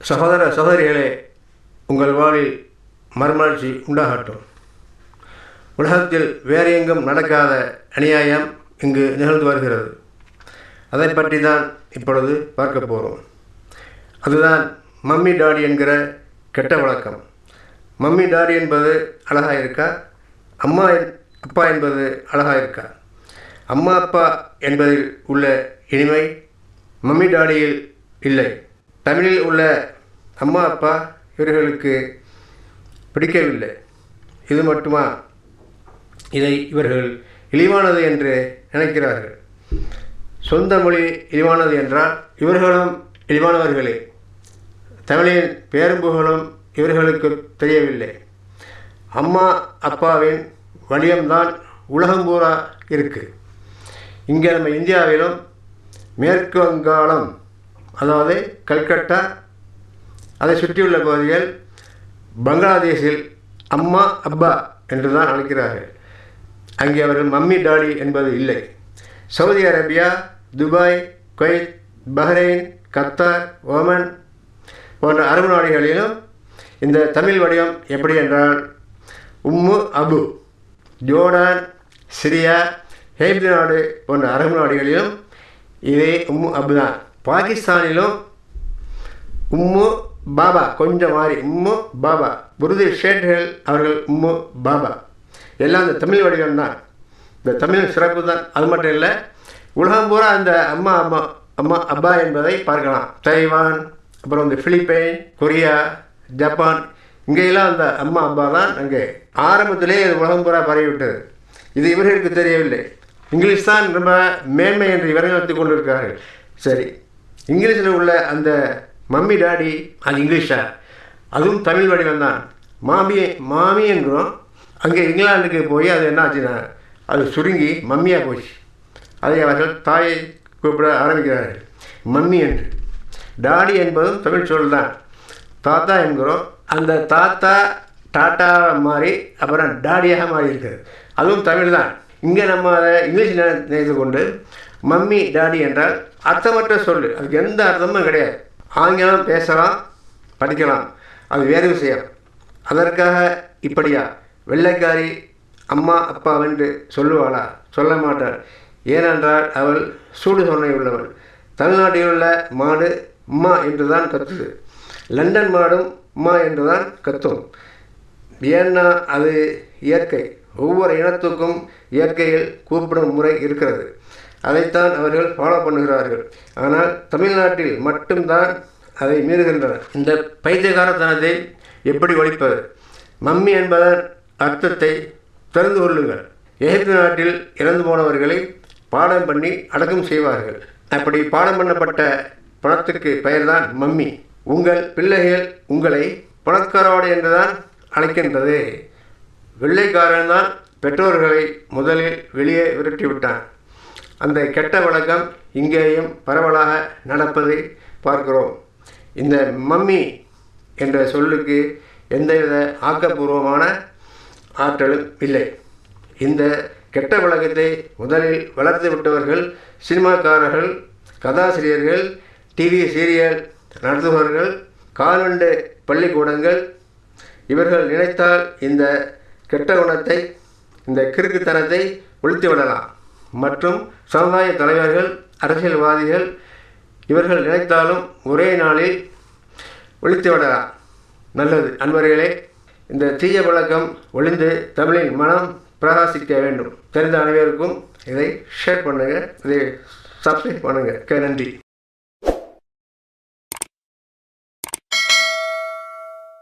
சகோதர சகோதரிகளே உங்கள் வாழ்வில் மறுமலர்ச்சி உண்டாகட்டும். உலகத்தில் வேறு எங்கும் நடக்காத அநியாயம் இங்கு நிகழ்ந்து வருகிறது. அதை பற்றி தான் இப்பொழுது பார்க்க போகிறோம் அதுதான் மம்மி டாடி என்கிற கெட்ட வழக்கம். மம்மி டாடி என்பது அழகாக இருக்கா? அம்மா என்- அப்பா என்பது அழகாக இருக்கா? அம்மா அப்பா என்பதில் உள்ள இனிமை மம்மி டாடியில் இல்லை. தமிழில் உள்ள அம்மா அப்பா இவர்களுக்கு பிடிக்கவில்லை. இது மட்டுமா? இதை இவர்கள் இழிவானது என்று நினைக்கிறார்கள். சொந்த மொழி இழிவானது என்றால் இவர்களும் இழிவானவர்களே. தமிழின் பேரும்புகளும் இவர்களுக்கு தெரியவில்லை. அம்மா அப்பாவின் வலியம்தான் உலகம் பூரா இருக்குது இங்கே நம்ம இந்தியாவிலும் மேற்கு வங்காளம் அதாவது கல்கட்டா அதை சுற்றியுள்ள பகுதிகள் பங்களாதேஷில் அம்மா அப்பா என்று தான் அழைக்கிறார்கள். அங்கே அவர்கள் மம்மி டாடி என்பது இல்லை. Saudi Arabia Dubai Kuwait Bahrain Qatar Oman போன்ற அரபு நாடுகளிலும் இந்த தமிழ் வடிவம் எப்படி என்றால் உம்மு அபு ஜோர்டான் சிரியா ஹேப்தி நாடு போன்ற அரபு நாடுகளிலும் இதே உம்மு அபு தான் பாகிஸ்தானிலும் உம்மு பாபா கொஞ்சம் மாறி உம்மு பாபா. குருது ஷேட்கள் அவர்கள் உம்மு பாபா. எல்லாம் இந்த தமிழ் வடிவம் தான். இந்த தமிழ் சிறப்பு தான். அது மட்டும் இல்லை உலகம் பூரா அந்த அம்மா அம்மா அம்மா அப்பா என்பதை பார்க்கலாம். தைவான் அப்புறம் இந்த பிலிப்பைன் கொரியா ஜப்பான். இங்கெல்லாம் அந்த அம்மா அப்பா தான் அங்கே. ஆரம்பத்திலே இது உலகம் பூரா பரவிவிட்டது. இது இவர்களுக்கு தெரியவில்லை. இங்கிலீஷ் தான் ரொம்ப மேன்மை என்று இவர்கள் நினைத்துக் கொண்டிருக்கிறார்கள். சரி. இங்கிலீஷில் உள்ள அந்த மம்மி டாடி அது இங்கிலீஷா? அதுவும் தமிழ் வடிவம் தான். மாமி மாமி என்கிறோம். அங்கே இங்கிலாந்துக்கு போய் அது என்ன ஆச்சுன்னா அது சுருங்கி மம்மியாக போச்சு. அதை அவர்கள் தாயை கூப்பிட ஆரம்பிக்கிறார்கள். மம்மி என்று. டாடி என்பதும் தமிழ் சொல் தான். தாத்தா என்கிறோம். அந்த தாத்தா டாட்டாவை மாறி அப்புறம் டாடியாக மாறி இருக்குது அதுவும் தமிழ் தான். இங்கே நம்ம அதை இங்கிலீஷில் நினைத்து கொண்டு மம்மி டாடி என்றால் அர்த்தமற்ற சொல் அதுக்கு எந்த அர்த்தமும் கிடையாது. ஆங்கிலம் பேசலாம் படிக்கலாம். அது வேறு விஷயம். அதற்காக இப்படியா? வெள்ளைக்காரி அம்மா அப்பா என்று சொல்லுவாளா? சொல்ல மாட்டாள். ஏனென்றால் அவள் சூடு சொன்னை உள்ளவள். தமிழ்நாட்டில் உள்ள மாடு அம்மா என்று தான் கத்துது. லண்டன் மாடும் அம்மா என்று தான் கத்தும். ஏன்னா அது இயற்கை. ஒவ்வொரு இனத்துக்கும் இயற்கையில் கூப்பிடும் முறை இருக்கிறது. அதைத்தான் அவர்கள் ஃபாலோ பண்ணுகிறார்கள். ஆனால் தமிழ்நாட்டில் மட்டும்தான் அதை மீறுகின்றனர். இந்த பைத்தியகாரத்தனத்தை எப்படி ஒழிப்பது? மம்மி என்பதன் அர்த்தத்தை தெரிந்து கொள்ளுங்கள். எகிப்து நாட்டில் இறந்து போனவர்களை பாடம் பண்ணி அடக்கம் செய்வார்கள். அப்படி பாடம் பண்ணப்பட்ட பணத்துக்கு பெயர்தான் மம்மி. உங்கள் பிள்ளைகள் உங்களை பணக்காரோடு என்றுதான் அழைக்கின்றது. வெள்ளைக்காரன் தான் பெற்றோர்களை முதலில் வெளியே விரட்டி விட்டான் அந்த கெட்ட வழக்கம் இங்கேயும் பரவலாக நடப்பதை பார்க்கிறோம். இந்த மம்மி என்ற சொல்லுக்கு எந்தவித ஆக்கப்பூர்வமான ஆற்றலும் இல்லை. இந்த கெட்ட வழக்கத்தை முதலில் வளர்த்து விட்டவர்கள் சினிமாக்காரர்கள் கதாசிரியர்கள் டிவி சீரியல் நடத்துபவர்கள் கால்வண்டு பள்ளிக்கூடங்கள் இவர்கள் நினைத்தால் இந்த கெட்ட குணத்தை இந்த கிறுக்குத்தனத்தை ஒழித்து விடலாம். மற்றும் சமுதாய தலைவர்கள் அரசியல்வாதிகள் இவர்கள் நினைத்தாலும் ஒரே நாளில் ஒழித்து விடலாம். நல்லது. அன்பர்களே இந்த தீய பழக்கம் ஒளிந்து தமிழின் மனம் பிரகாசிக்க வேண்டும். தெரிந்த அனைவருக்கும் இதை ஷேர் பண்ணுங்கள் இதை சப்ஸ்கிரைப் பண்ணுங்கள் நன்றி.